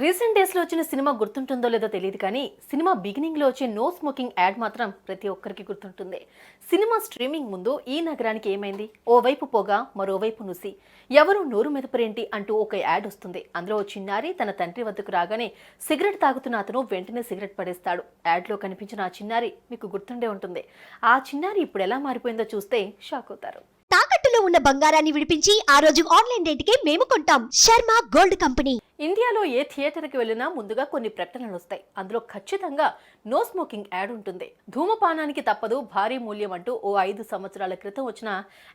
Recent డేస్లో వచ్చిన cinema గుర్తుంటుందో లేదో తెలియదు కానీ సినిమా బిగినింగ్లో వచ్చే నో స్మోకింగ్ యాడ్ మాత్రం ప్రతి ఒక్కరికి గుర్తుంటుంది. సినిమా స్ట్రీమింగ్ ముందు ఈ నగరానికి ఏమైంది? ఓవైపు పొగ మరోవైపు నుసి. ఎవరు నోరు మెదపరేంటి అంటూ ఒక యాడ్ వస్తుంది. అందులో ఓ చిన్నారి తన తండ్రి వద్దకు రాగానే సిగరెట్ తాగుతున్న అతను వెంటనే సిగరెట్ పడేస్తాడు. యాడ్లో కనిపించిన ఆ చిన్నారి మీకు గుర్తుండే ఉంటుంది. ఆ చిన్నారి ఇప్పుడు ఎలా మారిపోయిందో చూస్తే షాక్ అవుతారు. తాకట్టులో ఉన్న బంగారాన్ని విడిపించి ఆ రోజు ఆన్లైన్ రేటుకే మేము కొంటాం. Sharma gold company. ఇండియాలో ఏ థియేటర్కి వెళ్ళినా ముందుగా కొన్ని ప్రకటనలు వస్తాయి. అందులో ఖచ్చితంగా నో స్మోకింగ్ యాడ్ ఉంటుంది. ధూమపానానికి తప్పదు భారీ మూల్యం అంటూ ఓ ఐదు సంవత్సరాల క్రితం వచ్చిన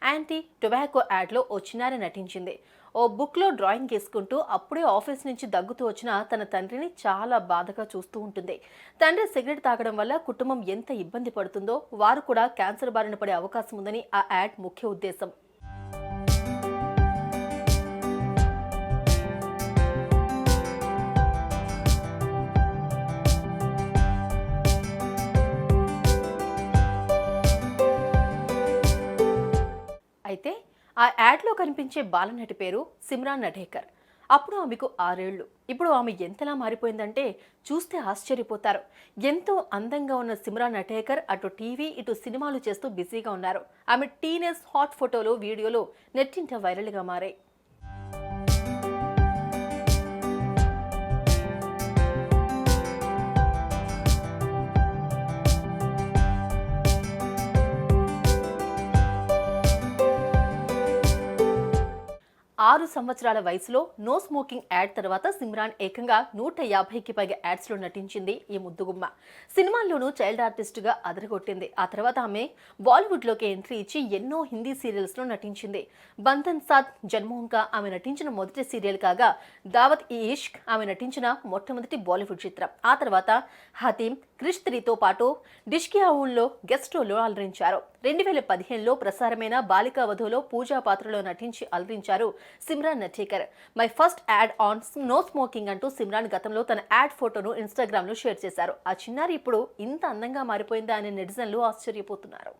యాంటీ టొబాకో యాడ్లో ఓ చిన్నారి నటించింది. ఓ బుక్లో డ్రాయింగ్ గీసుకుంటూ అప్పుడే ఆఫీస్ నుంచి దగ్గుతూ వచ్చిన తన తండ్రిని చాలా బాధగా చూస్తూ ఉంటుంది. తండ్రి సిగరెట్ తాగడం వల్ల కుటుంబం ఎంత ఇబ్బంది పడుతుందో వారు కూడా క్యాన్సర్ బారిన పడే అవకాశం ఉందని ఆ యాడ్ ముఖ్య ఉద్దేశం. అయితే ఆ యాడ్లో కనిపించే బాలనటి పేరు సిమ్రాన్ నటేకర్ అప్పుడు ఆమెకు ఆరేళ్ళు ఇప్పుడు ఆమె ఎంతలా మారిపోయిందంటే చూస్తే ఆశ్చర్యపోతారు. ఎంతో అందంగా ఉన్న సిమ్రాన్ నటేకర్ అటు టీవీ ఇటు సినిమాలు చేస్తూ బిజీగా ఉన్నారు. ఆమె టీనేజ్ హాట్ ఫోటోలు వీడియోలు నెట్టింట వైరల్గా మారాయి. ఆరు సంవత్సరాల వయసులో నో స్మోకింగ్ యాడ్ తర్వాత సిమ్రాన్ ఏకంగా నూట యాభైకి పైగా యాడ్స్లో నటించింది ఈ ముద్దుగుమ్మ. సినిమాల్లోనూ చైల్డ్ ఆర్టిస్ట్గా అదరగొట్టింది. ఆ తర్వాత ఆమె బాలీవుడ్లోకి ఎంట్రీ ఇచ్చి ఎన్నో హిందీ సీరియల్స్లో నటించింది. బంధన్ సాత్ జన్మోహన్గా ఆమె నటించిన మొదటి సీరియల్ కాగా దావత్ ఈ ఇష్క్ ఆమె నటించిన మొట్టమొదటి బాలీవుడ్ చిత్రం. ఆ తర్వాత హతీం క్రిష్ త్రీతో పాటు డిష్కియా గెస్ట్ రోల్లో అలరించారు. రెండు వేల పదిహేనులో ప్రసారమైన బాలికా వధువులో పూజా పాత్రలో నటించి అలరించారు Simran Natekar my first ad on no smoking అంటూ సిమ్రాన్ గతంలో తన యాడ్ ఫోటోను ఇన్స్టాగ్రామ్లో షేర్ చేశారు. ఆ చిన్నారి ఇప్పుడు ఇంత అందంగా మారిపోయిందా అనే నెటిజన్లు ఆశ్చర్యపోతున్నారు.